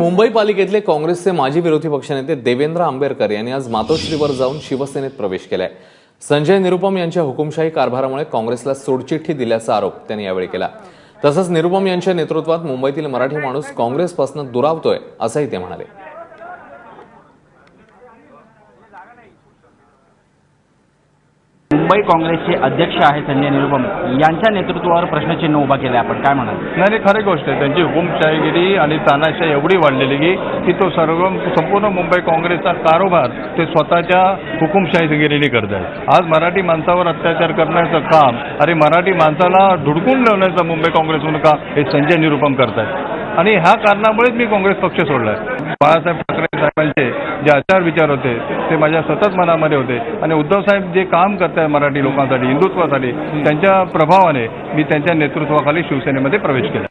मुंबई पालिकेतले काँग्रेसचे माजी विरोधी पक्षनेते देवेंद्र आंबेडकर यांनी आज मातोश्रीवर जाऊन शिवसेनेत प्रवेश केलाय. संजय निरुपम यांच्या हुकुमशाही कारभारामुळे काँग्रेसला सोडचिठ्ठी दिल्याचा आरोप त्यांनी यावेळी केला. तसंच निरुपम यांच्या नेतृत्वात मुंबईतील मराठी माणूस काँग्रेसपासून दुरावतोय असंही ते म्हणाले. मुंबई काँग्रेसचे अध्यक्ष आहेत संजय निरुपम. यांच्या नेतृत्वावर प्रश्नचिन्ह उभा केलं. आपण काय म्हणाल? नाही खरी गोष्ट आहे. त्यांची हुकुमशाहीगिरी आणि तानाशाही एवढी वाढलेली की की तो सर्व संपूर्ण मुंबई काँग्रेसचा कारोबार ते स्वतःच्या हुकुमशाहीगिरीने करत आहेत. आज मराठी माणसावर अत्याचार करण्याचं काम अरे मराठी माणसाला धुडकून लावण्याचं मुंबई काँग्रेसमधून का हे संजय निरुपम करत आहेत. आणि ह्या कारणामुळेच मी काँग्रेस पक्ष सोडलाय. बाळासाहेब ठाकरे साहेबांचे जे आचार विचार होते ते माझ्या सतत मनामध्ये होते. आणि उद्धव साहेब जे काम करतायत मराठी लोकांसाठी हिंदुत्वासाठी त्यांच्या प्रभावाने मी त्यांच्या नेतृत्वाखाली शिवसेनेमध्ये प्रवेश केला.